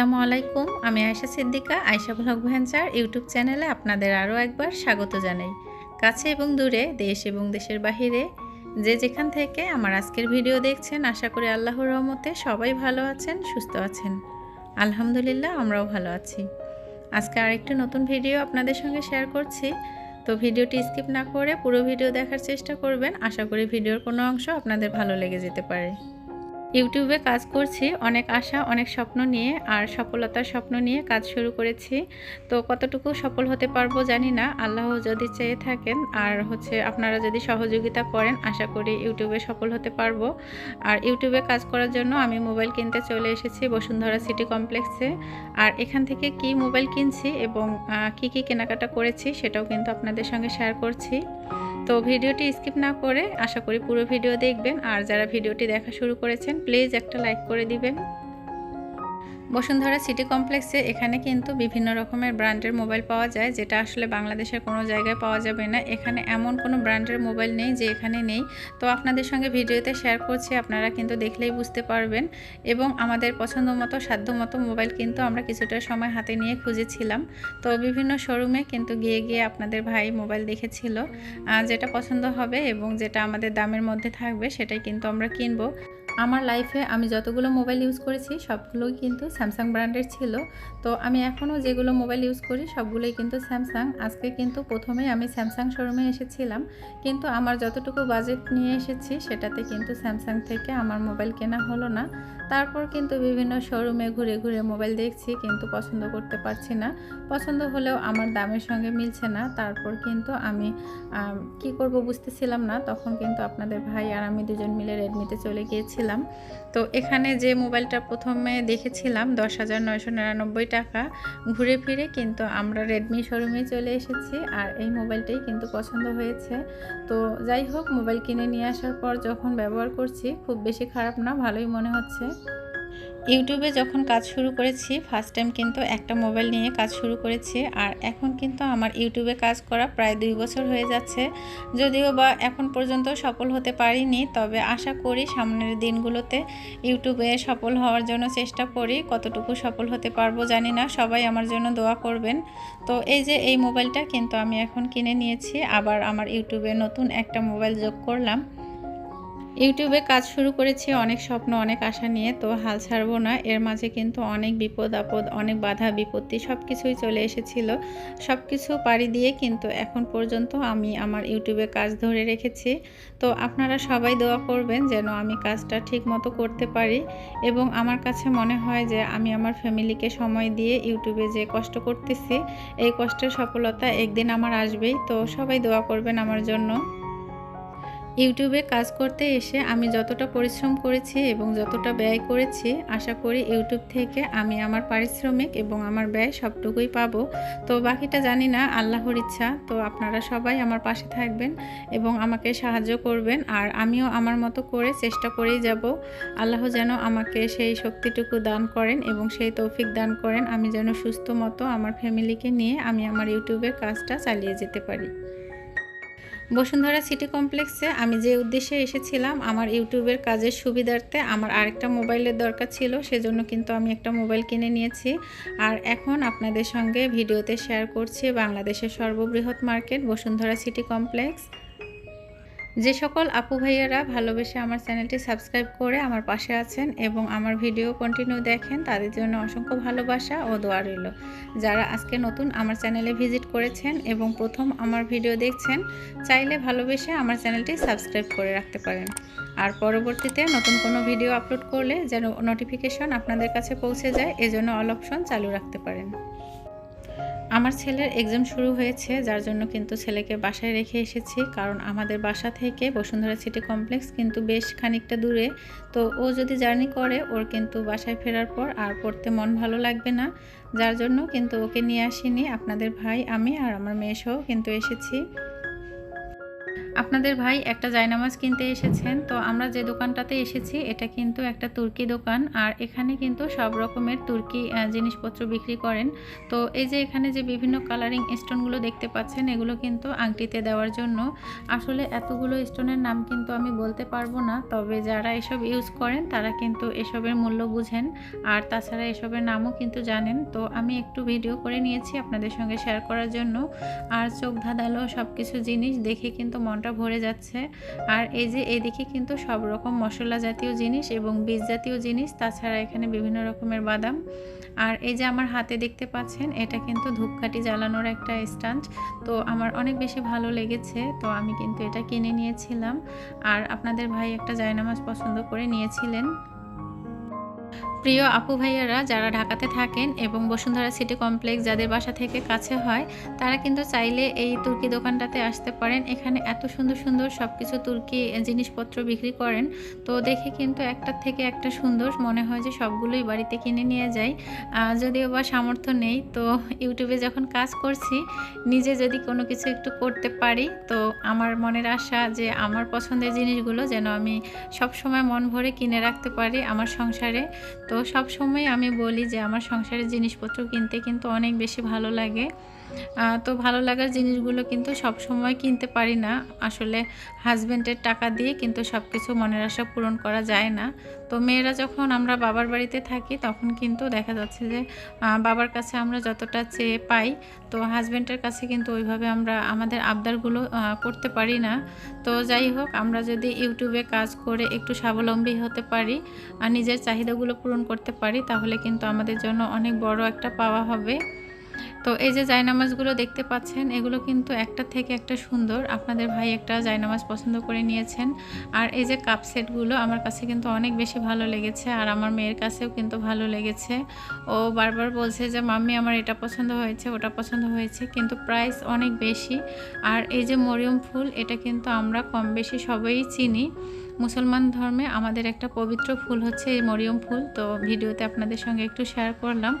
আসসালামু আলাইকুম। আমি Ayesha Siddika, Ayesha blog venture YouTube চ্যানেলে আপনাদের আরও একবার স্বাগত জানাই। কাছে এবং দূরে, দেশ এবং দেশের বাহিরে, যে যেখান থেকে আমার আজকের ভিডিও দেখছেন, আশা করি আল্লাহর রহমতে সবাই ভালো আছেন, সুস্থ আছেন। আলহামদুলিল্লাহ, আমরাও ভালো আছি। আজকে আরেকটি নতুন ভিডিও আপনাদের সঙ্গে শেয়ার করছি। তো ভিডিওটি স্কিপ না করে পুরো ভিডিও দেখার চেষ্টা করবেন। আশা করি ভিডিওর কোনো অংশ আপনাদের ভালো লেগে যেতে পারে। ইউটিউবে কাজ করছি, অনেক আশা, অনেক স্বপ্ন নিয়ে আর সফলতার স্বপ্ন নিয়ে কাজ শুরু করেছি। তো কতটুকু সফল হতে পারব জানি না, আল্লাহ যদি চেয়ে থাকেন আর হচ্ছে আপনারা যদি সহযোগিতা করেন, আশা করি ইউটিউবে সফল হতে পারব। আর ইউটিউবে কাজ করার জন্য আমি মোবাইল কিনতে চলে এসেছি বসুন্ধরা সিটি কমপ্লেক্সে। আর এখান থেকে কি মোবাইল কিনছি এবং কি কি কেনাকাটা করেছি সেটাও কিন্তু আপনাদের সঙ্গে শেয়ার করছি। তো ভিডিওটি স্কিপ না করে আশা করি পুরো ভিডিও দেখবেন। আর যারা ভিডিওটি দেখা শুরু করেছেন, প্লিজ একটা লাইক করে দিবেন। বসুন্ধরা সিটি কমপ্লেক্সে এখানে কিন্তু বিভিন্ন রকমের ব্র্যান্ডের মোবাইল পাওয়া যায়, যেটা আসলে বাংলাদেশের কোনো জায়গায় পাওয়া যাবে না। এখানে এমন কোনো ব্র্যান্ডের মোবাইল নেই যে এখানে নেই। তো আপনাদের সঙ্গে ভিডিওতে শেয়ার করছি, আপনারা কিন্তু দেখলেই বুঝতে পারবেন। এবং আমাদের পছন্দ মতো সাধ্য মতো মোবাইল কিন্তু আমরা কিছুটা সময় হাতে নিয়ে খুঁজেছিলাম। তো বিভিন্ন শোরুমে কিন্তু গিয়ে গিয়ে আপনাদের ভাই মোবাইল দেখেছিল যেটা পছন্দ হবে এবং যেটা আমাদের দামের মধ্যে থাকবে সেটাই কিন্তু আমরা কিনবো। আমার লাইফে আমি যতগুলো মোবাইল ইউজ করেছি, সবগুলোই কিন্তু স্যামসাং ব্র্যান্ডের ছিল। তো আমি এখনও যেগুলো মোবাইল ইউজ করি, সবগুলোই কিন্তু স্যামসাং আজকে কিন্তু প্রথমে আমি স্যামসাং শোরুমে এসেছিলাম। কিন্তু আমার যতটুকু বাজেট নিয়ে এসেছি, সেটাতে কিন্তু স্যামসাং থেকে আমার মোবাইল কেনা হলো না। তারপর কিন্তু বিভিন্ন শোরুমে ঘুরে ঘুরে মোবাইল দেখছি, কিন্তু পছন্দ করতে পারছি না। পছন্দ হলেও আমার দামের সঙ্গে মিলছে না। তারপর কিন্তু আমি কি করব বুঝতেছিলাম না। তখন কিন্তু আপনাদের ভাই আর আমি দুজন মিলে রেডমিতে চলে গিয়েছিলাম। তো এখানে যে মোবাইলটা প্রথমে দেখেছিলাম, দশ হাজার নয়শো নিরানব্বই টাকা। ঘুরে ফিরে কিন্তু আমরা রেডমি শোরুমে চলে এসেছি আর এই মোবাইলটাই কিন্তু পছন্দ হয়েছে। তো যাই হোক মোবাইল কিনে নিয়ে আসার পর যখন ব্যবহার করছি, খুব বেশি খারাপ না, ভালোই মনে হচ্ছে। ইউটিউবে যখন কাজ শুরু করেছি ফার্স্ট টাইম কিন্তু একটা মোবাইল নিয়ে কাজ শুরু করেছি। আর এখন কিন্তু আমার ইউটিউবে কাজ করা প্রায় দুই বছর হয়ে যাচ্ছে। যদিও বা এখন পর্যন্ত সফল হতে পারিনি, তবে আশা করি সামনের দিনগুলোতে ইউটিউবে সফল হওয়ার জন্য চেষ্টা করি। কতটুকু সফল হতে পারব জানি না, সবাই আমার জন্য দোয়া করবেন। তো এই যে এই মোবাইলটা কিন্তু আমি এখন কিনে নিয়েছি, আবার আমার ইউটিউবে নতুন একটা মোবাইল যোগ করলাম। ইউটিউবে কাজ শুরু করেছি অনেক স্বপ্ন, অনেক আশা নিয়ে, তো হাল ছাড়বো না। এর মাঝে কিন্তু অনেক বিপদ, আপদ, অনেক বাধা, বিপত্তি সব কিছুই চলে এসেছিল। সব কিছু পাড়ি দিয়ে কিন্তু এখন পর্যন্ত আমি আমার ইউটিউবে কাজ ধরে রেখেছি। তো আপনারা সবাই দোয়া করবেন যেন আমি কাজটা ঠিক মতো করতে পারি এবং আমার কাছে মনে হয় যে আমি আমার ফ্যামিলিকে সময় দিয়ে ইউটিউবে যে কষ্ট করতেছি, এই কষ্টের সফলতা একদিন আমার আসবেই। তো সবাই দোয়া করবেন আমার জন্য। ইউটিউবে কাজ করতে এসে আমি যতটা পরিশ্রম করেছি এবং যতটা ব্যয় করেছি, আশা করি ইউটিউব থেকে আমি আমার পারিশ্রমিক এবং আমার ব্যয় সবটুকুই পাব। তো বাকিটা জানি না, আল্লাহর ইচ্ছা। তো আপনারা সবাই আমার পাশে থাকবেন এবং আমাকে সাহায্য করবেন। আর আমিও আমার মতো করে চেষ্টা করেই যাব। আল্লাহ যেন আমাকে সেই শক্তিটুকু দান করেন এবং সেই তৌফিক দান করেন। আমি যেন সুস্থ মতো আমার ফ্যামিলিকে নিয়ে আমি আমার ইউটিউবের কাজটা চালিয়ে যেতে পারি। বসুন্ধরা সিটি কমপ্লেক্সে আমি যে উদ্দেশ্যে এসেছিলাম, আমার ইউটিউবের কাজের সুবিধার্থে আমার আরেকটা মোবাইলের দরকার ছিল, সেজন্য কিন্তু আমি একটা মোবাইল কিনে নিয়েছি। আর এখন আপনাদের সঙ্গে ভিডিওতে শেয়ার করছি বাংলাদেশের সর্ববৃহৎ মার্কেট বসুন্ধরা সিটি কমপ্লেক্স। যে সকল আপু ভাইয়ারা ভালোবেসে আমার চ্যানেলটি সাবস্ক্রাইব করে আমার পাশে আছেন এবং আমার ভিডিও কন্টিনিউ দেখেন, তাদের জন্য অসংখ্য ভালোবাসা ও দোয়া রইল। যারা আজকে নতুন আমার চ্যানেলে ভিজিট করেছেন এবং প্রথম আমার ভিডিও দেখছেন, চাইলে ভালোবেসে আমার চ্যানেলটি সাবস্ক্রাইব করে রাখতে পারেন। আর পরবর্তীতে নতুন কোনো ভিডিও আপলোড করলে যেন নোটিফিকেশন আপনাদের কাছে পৌঁছে যায়, এজন্য অল অপশন চালু রাখতে পারেন। আমার ছেলের এক্সাম শুরু হয়েছে, যার জন্য কিন্তু ছেলেকে বাসায় রেখে এসেছি। কারণ আমাদের বাসা থেকে বসুন্ধরা সিটি কমপ্লেক্স কিন্তু বেশ খানিকটা দূরে। তো ও যদি জার্নি করে, ওর কিন্তু বাসায় ফেরার পর আর পড়তে মন ভালো লাগবে না। যার জন্য কিন্তু ওকে নিয়ে আসিনি। আপনাদের ভাই, আমি আর আমার মেয়ে সহ কিন্তু এসেছি। আপনাদের ভাই একটা জায়নামাজ কিনতে এসেছেন, তো আমরা যে দোকানটাতে এসেছি, এটা কিন্তু একটা তুর্কি দোকান, আর এখানে কিন্তু সব রকমের তুর্কি জিনিসপত্র বিক্রি করেন। তো এই যে এখানে যে বিভিন্ন কালারিং স্টোনগুলো দেখতে পাচ্ছেন, এগুলো কিন্তু আংটিতে দেওয়ার জন্য। আসলে এতগুলো স্টোনের নাম কিন্তু আমি বলতে পারব না, তবে যারা এসব ইউজ করেন, তারা কিন্তু এসবের মূল্য বুঝেন, আর তাছাড়া এসবের নামও কিন্তু জানেন। তো আমি একটু ভিডিও করে নিয়েছি আপনাদের সঙ্গে শেয়ার করার জন্য। আর চোখ ধাঁধালো সব কিছু জিনিস দেখে কিন্তু মনটা ভরে যাচ্ছে। আর এই যে এদিকে কিন্তু সব রকম মশলা জাতীয় জিনিস এবং বীজ জাতীয় জিনিস, তাছাড়া এখানে বিভিন্ন রকমের বাদাম। আর এই যে আমার হাতে দেখতে পাচ্ছেন, এটা কিন্তু ধূপকাঠি জ্বালানোর একটা স্ট্যান্ড তো আমার অনেক বেশি ভালো লেগেছে, তো আমি কিন্তু এটা কিনে নিয়েছিলাম। আর আপনাদের ভাই একটা জায়নামাজ পছন্দ করে নিয়েছিলেন। প্রিয় আপু ভাইয়ারা, যারা ঢাকাতে থাকেন এবং বসুন্ধরা সিটি কমপ্লেক্স যাদের বাসা থেকে কাছে হয়, তারা কিন্তু চাইলে এই তুর্কি দোকানটাতে আসতে পারেন। এখানে এত সুন্দর সুন্দর সব কিছু তুর্কি জিনিসপত্র বিক্রি করেন। তো দেখে কিন্তু একটার থেকে একটা সুন্দর, মনে হয় যে সবগুলোই বাড়িতে কিনে নিয়ে যাই। যদিও বা সামর্থ্য নেই, তো ইউটিউবে যখন কাজ করছি, নিজে যদি কোনো কিছু একটু করতে পারি, তো আমার মনের আশা যে আমার পছন্দের জিনিসগুলো যেন আমি সব সময় মন ভরে কিনে রাখতে পারি আমার সংসারে। তো সব সময় আমি বলি যে আমার সংসারের জিনিসপত্র কিনতে কিন্তু অনেক বেশি ভালো লাগে। তো ভালো লাগার জিনিসগুলো কিন্তু সব সময় কিনতে পারি না। আসলে হাজব্যান্ডের টাকা দিয়ে কিন্তু সব কিছু মনের আশা পূরণ করা যায় না। তো মেয়েরা যখন আমরা বাবার বাড়িতে থাকি, তখন কিন্তু দেখা যাচ্ছে যে বাবার কাছে আমরা যতটা চেয়ে পাই, তো হাজব্যান্ডের কাছে কিন্তু ওইভাবে আমরা আমাদের আবদারগুলো করতে পারি না। তো যাই হোক, আমরা যদি ইউটিউবে কাজ করে একটু স্বাবলম্বী হতে পারি, আর নিজের চাহিদাগুলো পূরণ করতে পারি, তাহলে কিন্তু আমাদের জন্য অনেক বড় একটা পাওয়া হবে। তো এই যে জায়নামাজগুলো দেখতে পাচ্ছেন, এগুলো কিন্তু একটা থেকে একটা সুন্দর। আপনাদের ভাই একটা জায়নামাজ পছন্দ করে নিয়েছেন। আর এই যে কাপ সেটগুলো আমার কাছে কিন্তু অনেক বেশি ভালো লেগেছে আর আমার মেয়ের কাছেও কিন্তু ভালো লেগেছে। ও বারবার বলছে যে, মাম্মি, আমার এটা পছন্দ হয়েছে, ওটা পছন্দ হয়েছে। কিন্তু প্রাইস অনেক বেশি। আর এই যে মরিয়ম ফুল, এটা কিন্তু আমরা কম বেশি সবাই চিনি। মুসলমান ধর্মে আমাদের একটা পবিত্র ফুল হচ্ছে এই মরিয়ম ফুল। তো ভিডিওতে আপনাদের সঙ্গে একটু শেয়ার করলাম।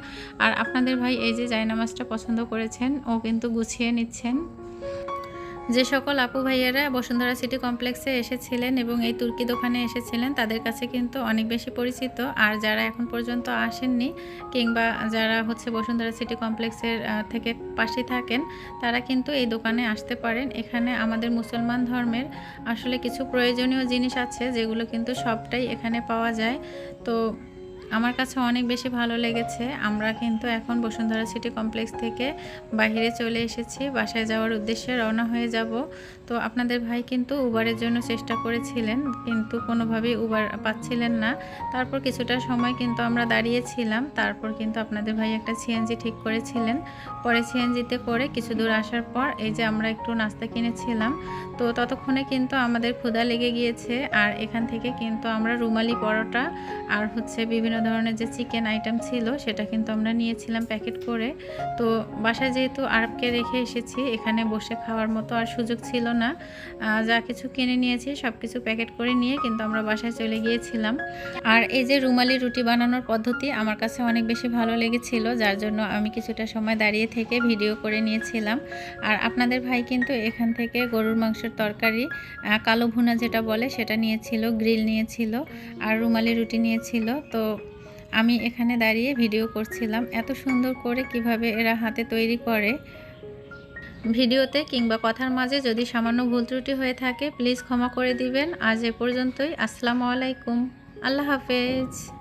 আর আপনাদের ভাই এই যে জায়নামাজটা পছন্দ করেছেন, ও কিন্তু গুছিয়ে নিচ্ছেন। যে সকল আপু ভাইয়েরা বসুন্ধরা সিটি কমপ্লেক্সে এসেছিলেন এবং এই তুর্কি দোকানে এসেছিলেন, তাদের কাছে কিন্তু অনেক বেশি পরিচিত। আর যারা এখন পর্যন্ত আসেননি কিংবা যারা হচ্ছে বসুন্ধরা সিটি কমপ্লেক্সের থেকে পাশে থাকেন, তারা কিন্তু এই দোকানে আসতে পারেন। এখানে আমাদের মুসলমান ধর্মের আসলে কিছু প্রয়োজনীয় জিনিস আছে, যেগুলো কিন্তু সবটাই এখানে পাওয়া যায়। তো আমার কাছে অনেক বেশি ভালো লেগেছে। আমরা কিন্তু এখন বসুন্ধরা সিটি কমপ্লেক্স থেকে বাইরে চলে এসেছি। বাসায় যাওয়ার উদ্দেশ্যে রওনা হয়ে যাব। তো আপনাদের ভাই কিন্তু উবারের জন্য চেষ্টা করেছিলেন, কিন্তু কোনোভাবেই উবার পাচ্ছিলেন না। তারপর কিছুটা সময় কিন্তু আমরা দাঁড়িয়েছিলাম। তারপর কিন্তু আপনাদের ভাই একটা সিএনজি ঠিক করেছিলেন। পরে সিএনজিতে করে কিছু দূর আসার পর এই যে আমরা একটু নাস্তা কিনেছিলাম, তো ততক্ষণে কিন্তু আমাদের ক্ষুধা লেগে গিয়েছে। আর এখান থেকে কিন্তু আমরা রুমালি পরোটা আর হচ্ছে বিভিন্ন ধরনের যে চিকেন আইটেম ছিল, সেটা কিন্তু আমরা নিয়েছিলাম প্যাকেট করে। তো বাসায় যেহেতু আরবকে রেখে এসেছি, এখানে বসে খাওয়ার মতো আর সুযোগ ছিল না। যা কিছু কিনে নিয়েছি সব কিছু প্যাকেট করে নিয়ে কিন্তু আমরা বাসায় চলে গিয়েছিলাম। আর এই যে রুমালি রুটি বানানোর পদ্ধতি আমার কাছে অনেক বেশি ভালো লেগেছিল, যার জন্য আমি কিছুটা সময় দাঁড়িয়ে থেকে ভিডিও করে নিয়েছিলাম। আর আপনাদের ভাই কিন্তু এখান থেকে গরুর মাংসের তরকারি কালো ভুনা যেটা বলে, সেটা নিয়েছিল, গ্রিল নিয়েছিল, আর রুমালি রুটি নিয়েছিল। তো আমি এখানে দাঁড়িয়ে ভিডিও করছিলাম এত সুন্দর করে কীভাবে এরা হাতে তৈরি করে। ভিডিওতে কিংবা কথার মাঝে যদি সামান্য ভুল ত্রুটি হয়ে থাকে প্লিজ ক্ষমা করে দিবেন। আজ এ পর্যন্তই। আসসালামু আলাইকুম। আল্লাহ হাফেজ।